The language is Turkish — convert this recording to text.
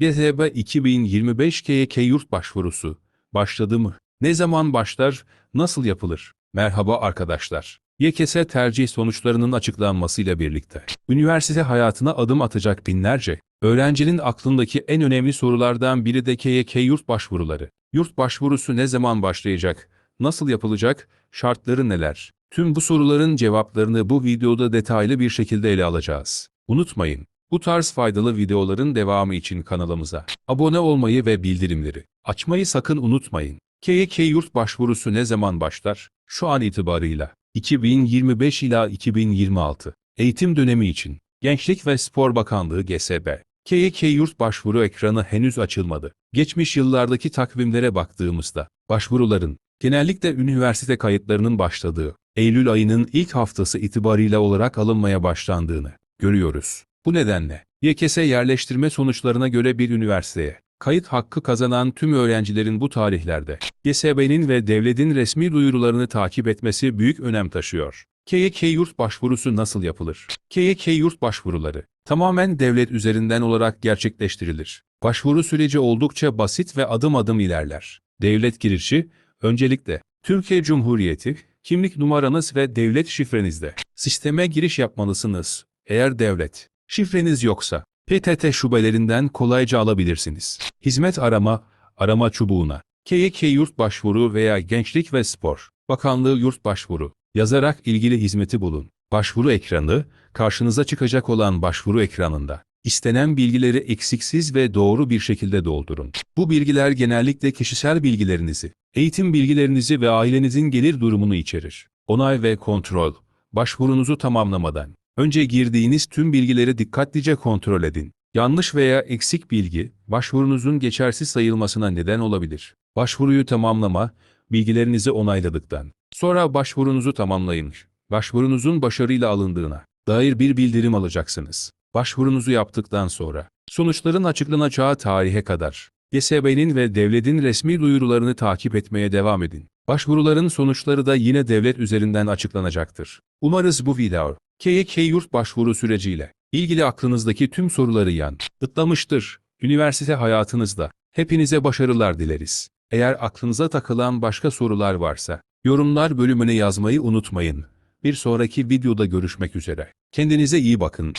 GZB 2025 KYK yurt başvurusu başladı mı? Ne zaman başlar? Nasıl yapılır? Merhaba arkadaşlar. YKS tercih sonuçlarının açıklanmasıyla birlikte üniversite hayatına adım atacak binlerce öğrencinin aklındaki en önemli sorulardan biri de KYK yurt başvuruları. Yurt başvurusu ne zaman başlayacak? Nasıl yapılacak? Şartları neler? Tüm bu soruların cevaplarını bu videoda detaylı bir şekilde ele alacağız. Unutmayın, bu tarz faydalı videoların devamı için kanalımıza abone olmayı ve bildirimleri açmayı sakın unutmayın. KYK yurt başvurusu ne zaman başlar? Şu an itibarıyla 2025 ila 2026 eğitim dönemi için Gençlik ve Spor Bakanlığı GSB KYK yurt başvuru ekranı henüz açılmadı. Geçmiş yıllardaki takvimlere baktığımızda başvuruların genellikle üniversite kayıtlarının başladığı Eylül ayının ilk haftası itibarıyla olarak alınmaya başlandığını görüyoruz. Bu nedenle YKS yerleştirme sonuçlarına göre bir üniversiteye kayıt hakkı kazanan tüm öğrencilerin bu tarihlerde GSB'nin ve devletin resmi duyurularını takip etmesi büyük önem taşıyor. KYK yurt başvurusu nasıl yapılır? KYK yurt başvuruları tamamen devlet üzerinden olarak gerçekleştirilir. Başvuru süreci oldukça basit ve adım adım ilerler. Devlet girişi, öncelikle Türkiye Cumhuriyeti, kimlik numaranız ve devlet şifrenizde sisteme giriş yapmalısınız. Eğer devlet şifreniz yoksa PTT şubelerinden kolayca alabilirsiniz. Hizmet arama, arama çubuğuna KYK yurt başvuru veya Gençlik ve Spor Bakanlığı yurt başvuru yazarak ilgili hizmeti bulun. Başvuru ekranı, karşınıza çıkacak olan başvuru ekranında istenen bilgileri eksiksiz ve doğru bir şekilde doldurun. Bu bilgiler genellikle kişisel bilgilerinizi, eğitim bilgilerinizi ve ailenizin gelir durumunu içerir. Onay ve kontrol, başvurunuzu tamamlamadan önce girdiğiniz tüm bilgileri dikkatlice kontrol edin. Yanlış veya eksik bilgi, başvurunuzun geçersiz sayılmasına neden olabilir. Başvuruyu tamamlama, bilgilerinizi onayladıktan sonra başvurunuzu tamamlayın. Başvurunuzun başarıyla alındığına dair bir bildirim alacaksınız. Başvurunuzu yaptıktan sonra sonuçların açıklanacağı tarihe kadar GSB'nin ve devletin resmi duyurularını takip etmeye devam edin. Başvuruların sonuçları da yine devlet üzerinden açıklanacaktır. Umarız bu video KYK yurt başvuru süreciyle ilgili aklınızdaki tüm soruları yanıtlamıştır. Üniversite hayatınızda hepinize başarılar dileriz. Eğer aklınıza takılan başka sorular varsa yorumlar bölümüne yazmayı unutmayın. Bir sonraki videoda görüşmek üzere. Kendinize iyi bakın.